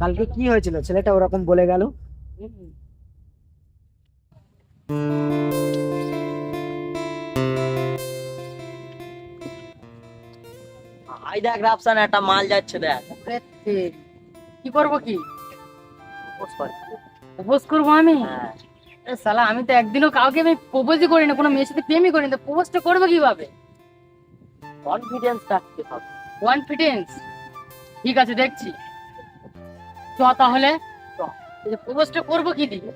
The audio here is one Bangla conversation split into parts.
কালকে কি হয়েছিল? ছেলেটা ওরকম বলে গেল? আই দেখ রাফসান একটা মাল যাচ্ছে দেখ। কি করব কি? প্রপোজ করব আমি? হ্যাঁ। এ আমি তো একদিনও কাউকে আমি প্রপোজই করি না কোনো মেয়ের সাথে প্রেমই করি না প্রপোজটা করব কীভাবে? কনফিডেন্স রাখতে হবে। কনফিডেন্স ঠিক আছে দেখছি। চ তাহলে। প্রপোজটা করব কি দিয়ে?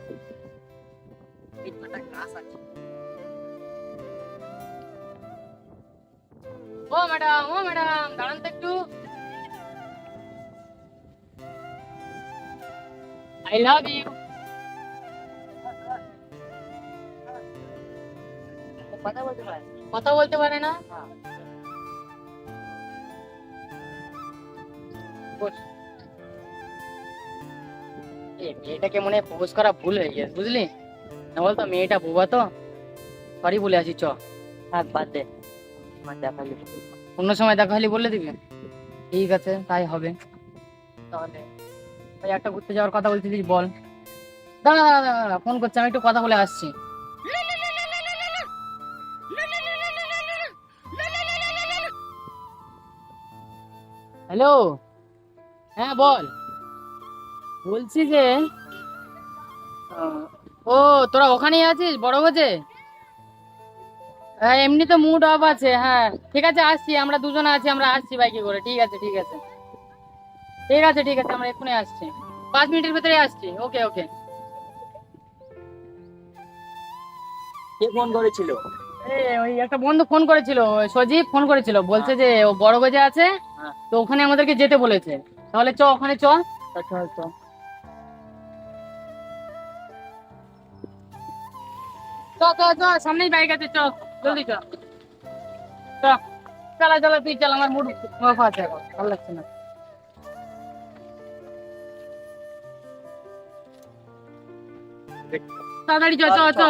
ও ম্যাডাম ও ম্যাডাম দাঁড়ান তো একটু। আই লাভ ইউ কথা বলতে পারে কথা বলতে পারে না? বস। মেয়েটাকে মনে হয় প্রপোজ করা ভুল হয়ে গেছে, বুঝলি? না বলতো, মেয়েটা বোবা তো? সরি বলে আসি, চ। বাদ দে। অন্য সময় দেখা হলে বলে দিবি? ঠিক আছে, তাই হবে। তাহলে ওই একটা ঘুরতে যাওয়ার কথা বলছিলিস, বল। দাঁড়া দাঁড়া দাঁড়া, ফোন করছি, আমি একটু কথা বলে আসছি। হ্যালো? হ্যাঁ বল। বলছি যে ও তোরা ওখানেই আছিস বড় বাজে হ্যাঁ এমনি তো মুড অফ আছে হ্যাঁ। ঠিক আছে আসছি আমরা দুজন আছি আমরা আসছি বাইকে করে। ঠিক আছে ঠিক আছে। ঠিক আছে ঠিক আছে আমরা এক্ষুনি আসছি। পাঁচ মিনিটের ভেতরে আসছি। ওকে ওকে। কে ফোন করেছিল? ওই একটা বন্ধু ফোন করেছিল ওই সজীব ফোন করেছিল। বলছে যে ও বড় গজে আছে হ্যাঁ। তো ওখানে আমাদেরকে যেতে বলেছে। তাহলে চ ওখানে চ। চ, চ চ চ সামনেই বাইক আছে চ জলদি চ। চ চালা চালা তুই চাল আমার মুড অফ আছে এখন ভালো লাগছে না। তাড়াতাড়ি চ চ চ।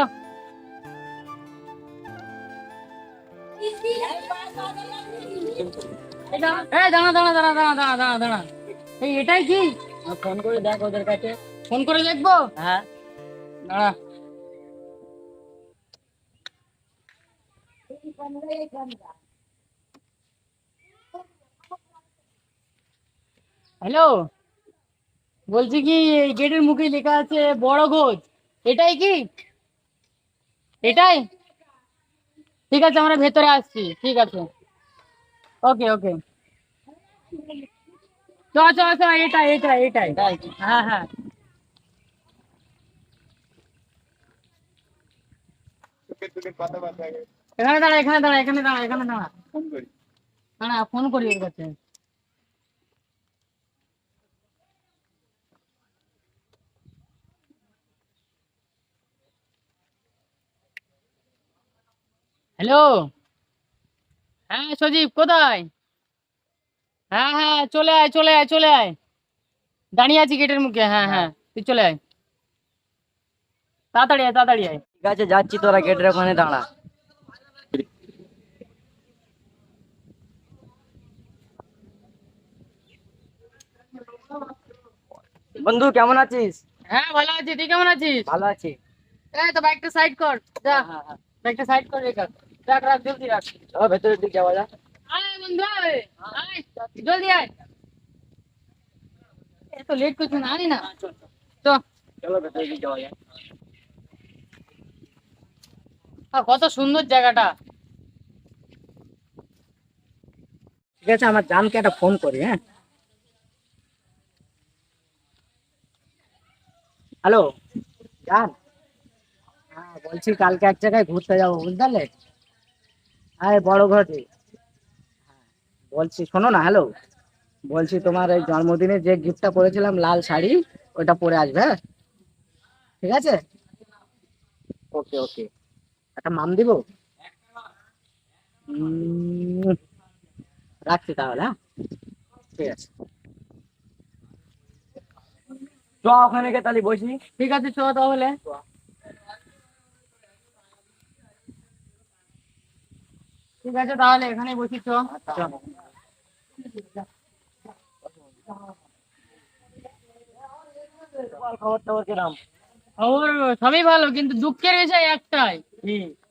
এই দাঁড়া দাঁড়া দাঁড়া দাঁড়া দাঁড়া দাঁড়া দাঁড়া এই এটাই কি? ফোন করে দেখ ওদের কাছে। ফোন করে দেখব? হ্যাঁ। দাঁড়া। হ্যালো বলছি কি এই গেটের মুখে লেখা আছে বড় গোজ এটাই কি? এটাই? ঠিক আছে আমরা ভেতরে আসছি ঠিক আছে। ওকে ওকে চ চ চ এটাই এটাই এটাই। হ্যাঁ হ্যাঁ। এখানে দাঁড়া এখানে দাঁড়া এখানে দাঁড়া এখানে দাঁড়া। ফোন করি। দাঁড়া ফোন করি ওর কাছে। হ্যালো? হ্যাঁ সজীব কোথায়? হ্যাঁ হ্যাঁ চলে আয় চলে আয় চলে আয়। দাঁড়িয়ে আছি গেটের মুখে হ্যাঁ হ্যাঁ তুই চলে আয়। তাড়াতাড়ি আয় তাড়াতাড়ি আয়। ঠিক আছে যাচ্ছি তোরা গেটের ওখানে দাঁড়া। বন্ধু কেমন আছিস? হ্যাঁ ভালো আছি। তুই কেমন আছিস? ভালো আছি। এই তো বাইকটা সাইড কর। যা। বাইকটা সাইড কর রেখা রাখ রাখ জলদি রাখ। চলো ভেতরের দিক যাওয়া যাক। আয় বন্ধু আয়। আয় জলদি আয়। এত লেট করছিস না আনি না। তো চলো ভেতরের দিক যাওয়া যাক। কত সুন্দর জায়গাটা। ঠিক আছে আমার জানকে একটা ফোন করি হ্যাঁ? হ্যালো জান। হ্যাঁ বলছি কালকে এক জায়গায় ঘুরতে যাব বুঝতে পারলে হ্যাঁ বড় ঘরে বলছি, শোনো না হ্যালো বলছি তোমার এই জন্মদিনে যে গিফটটা করেছিলাম লাল শাড়ি, ওটা পরে আসবে হ্যাঁ? ঠিক আছে? ওকে ওকে একটা মাম দিব? রাখছি তাহলে হ্যাঁ? ঠিক আছে। চ ওখানে গিয়ে তাহলে বসি। ঠিক আছে চ তাহলে। ঠিক আছে তাহলে এখানে বসি চ। খবর টবর কিরাম খবর সবই ভালো কিন্তু দুঃখের বিষয় একটাই।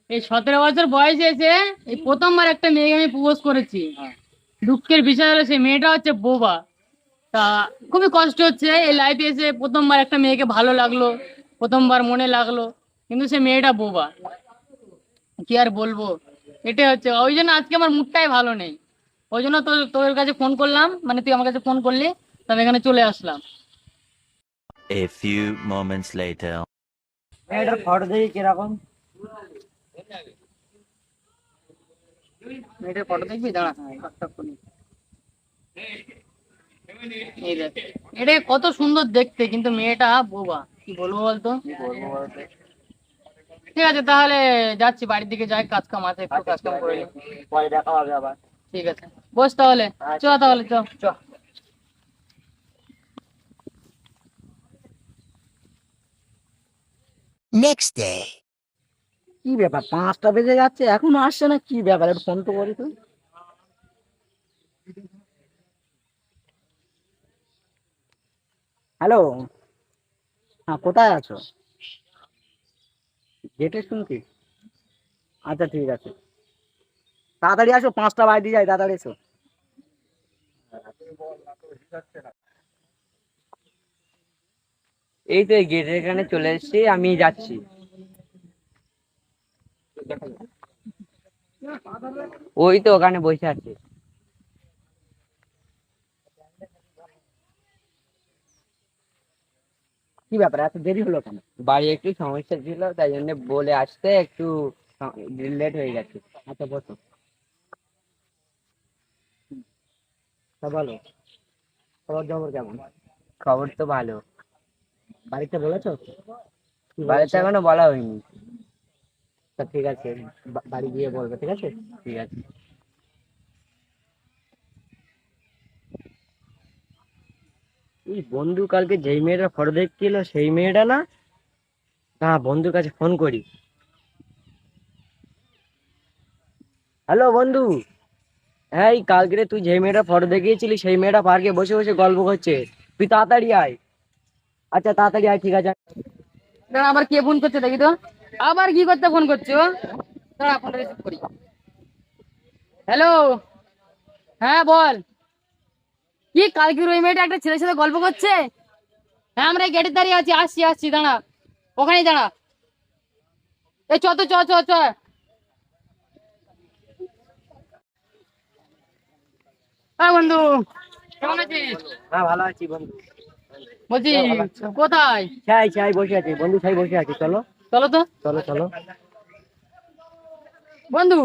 এই সতেরো বছর বয়সে এসে এই প্রথমবার একটা মেয়েকে আমি প্রপোজ করেছি। দুঃখের বিষয় হলো সেই মেয়েটা হচ্ছে বোবা। তা খুবই কষ্ট হচ্ছে। এই লাইফে এসে প্রথমবার একটা মেয়েকে ভালো লাগল প্রথমবার মনে লাগল কিন্তু সে মেয়েটা বোবা। কি আর বলব? এটাই হচ্ছে। ওই জন্য আজকে আমার মুডটাই ভালো নেই। ওই জন্য তোর তোর কাছে ফোন করলাম মানে তুই আমার কাছে ফোন করলি তো আমি এখানে চলে আসলাম। A few moments later. এটার ফটো দেখি কীরকম? মেয়েটার ফটো দেখবি? দাঁড়া করে। এই দেখ এটা কত সুন্দর দেখতে কিন্তু মেয়েটা বোবা। কি বলব বলতো? ঠিক আছে তাহলে যাচ্ছি বাড়ির দিকে যাই কাজ কাম আছে একটু কাজ কাম করে পরে দেখা হবে আবার। ঠিক আছে বস তাহলে। চ তাহলে চ চ। Next day. কি ব্যাপার পাঁচটা বেজে যাচ্ছে এখনও আসছে না? কি ব্যাপার একটু ফোন তো করি তুই হ্যালো হ্যাঁ কোথায় আছো? গেটে শুনছি আচ্ছা ঠিক আছে। তাড়াতাড়ি আসো, পাঁচটা বাজে যাই তাড়াতাড়ি এসো। এই তো গেটের এখানে চলে এসেছি, আমি যাচ্ছি। ওই তো ওখানে বসে আছে। কি ব্যাপার? এত দেরি হলো কেন? বাড়ি একটু সমস্যা ছিল তাই জন্য বলে আসতে একটু লেট হয়ে গেছে। আচ্ছা বসো। বলো খবর জবর কেমন? খবর তো ভালো। বাড়িতে বলেছ? বাড়িতে এখনও বলা হয়নি। তা ঠিক আছে বাড়ি গিয়ে বলবে ঠিক আছে? ঠিক আছে। এই বন্ধু কালকে যেই মেয়েটা ফটো দেখছিল সেই মেয়েটা না হ্যাঁ বন্ধুর কাছে ফোন করি। হ্যালো বন্ধু। হ্যাঁ এই, কালকে তুই যেই মেয়েটা ফটো দেখিয়েছিলি, সেই মেয়েটা পার্কে বসে বসে গল্প করছে। তুই তাড়াতাড়ি আয়। আচ্ছা তাড়াতাড়ি আয়, ঠিক আছে। দাঁড়া, আবার কে ফোন করছে দেখি তো। আবার কি করতে ফোন করছ দাঁড়া ফোনটা রিসিভ করি। হ্যালো হ্যাঁ বল। কি কালকে ওই মেয়েটা একটা ছেলের সাথে গল্প করছে? হ্যাঁ আমরা এই গেটের দাঁড়িয়ে আছি আসছি আসছি দাঁড়া। ওখানেই দাঁড়া। এই চ তো চ চ চ। হ্যাঁ বন্ধু। কেমন আছিস? হ্যাঁ ভালো আছি বন্ধু। বলছি কোথায়? ছাই ছাই বসে আছি বন্ধু বসে আছি চলো। চলো তো। চলো চলো। বন্ধু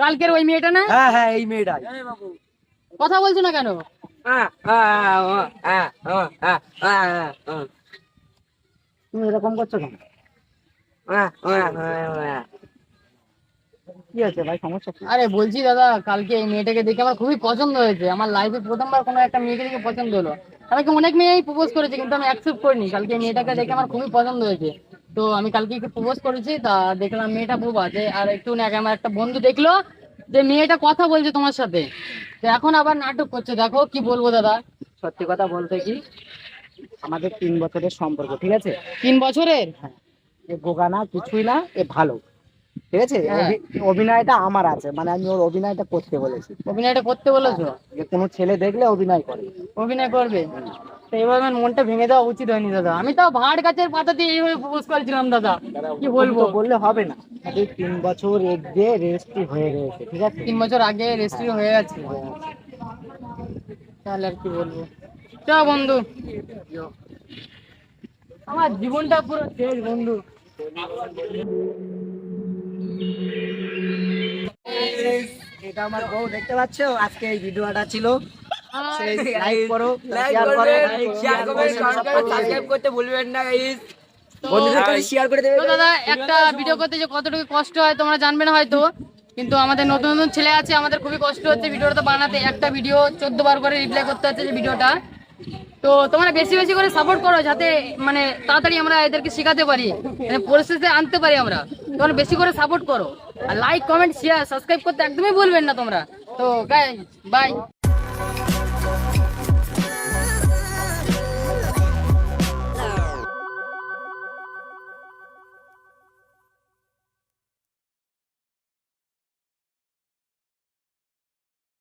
কালকের ওই মেয়েটা না? হ্যাঁ হ্যাঁ এই মেয়েটাই। কথা বলছো না কেন? তুমি এরকম করছ কেন? কি আছে ভাই, সমস্যা আরে বলছি দাদা, কালকে এই মেয়েটাকে দেখে আমার খুবই পছন্দ হয়েছে। আমার লাইফে প্রথমবার কোনো একটা মেয়েকে দেখে পছন্দ হলো। আমাকে অনেক মেয়েই প্রপোজ করেছে, কিন্তু আমি অ্যাকসেপ্ট করিনি। কালকে মেয়েটাকে দেখে আমার খুবই পছন্দ হয়েছে। তো আমি কালকে একটু প্রপোজ করেছি, তা দেখলাম মেয়েটা বোবা যে, আর একটু আমার একটা বন্ধু দেখল যে মেয়েটা কথা বলছে তোমার সাথে এখন আবার নাটক করছে দেখো কি বলব দাদা। সত্যি কথা বলতে কি আমাদের তিন বছরের সম্পর্ক ঠিক আছে? তিন বছরের? এ গোগা না কিছুই না এ ভালো ঠিক আছে? হ্যাঁ। অভি- অভিনয়টা আমার আছে মানে আমি ওর অভিনয়টা করতে বলেছি। অভিনয়টা করতে বলেছ? যে কোনো ছেলে দেখলে অভিনয় করে। অভিনয় করবে? তো এইভাবে আমার মনটা ভেঙে দেওয়া উচিত হয়নি দাদা। আমি তাও ভাট গাছের পাতা দিয়ে এইভাবে প্রপোজ করেছিলাম দাদা। কি বলব? বললে হবে না। এই তিন বছর এক দিয়ে রেজিস্ট্রি হয়ে গেছে ঠিক আছে? তিন বছর আগে রেজিস্ট্রি হয়ে গেছে। তাহলে আর কি বলব? চ বন্ধু। আমার জীবনটা পুরো শেষ বন্ধু। এটা আমার বউ দেখতে পাচ্ছ? আজকে এই ভিডিওটা ছিল। লাইক করো শেয়ার করো সাবস্ক্রাইব করতে ভুলবেন না গাইস বন্ধুদের কাছে শেয়ার করে দেবে। দাদা একটা ভিডিও করতে যে কতটুকু কষ্ট হয় তোমরা জানবে না হয়তো। কিন্তু আমাদের নতুন নতুন ছেলে আছে আমাদের খুবই কষ্ট হচ্ছে ভিডিওটা বানাতে। একটা ভিডিও চোদ্দ বার করে রিপ্লাই করতে হচ্ছে যে ভিডিওটা তো তোমরা বেশি বেশি করে সাপোর্ট করো যাতে মানে তাড়াতাড়ি আমরা এদেরকে শেখাতে পারি মানে পরিস্থিতিতে আনতে পারি আমরা। তোমরা বেশি করে সাপোর্ট করো। আর লাইক কমেন্ট শেয়ার সাবস্ক্রাইব করতে একদমই ভুলবেন না তোমরা। তো বাই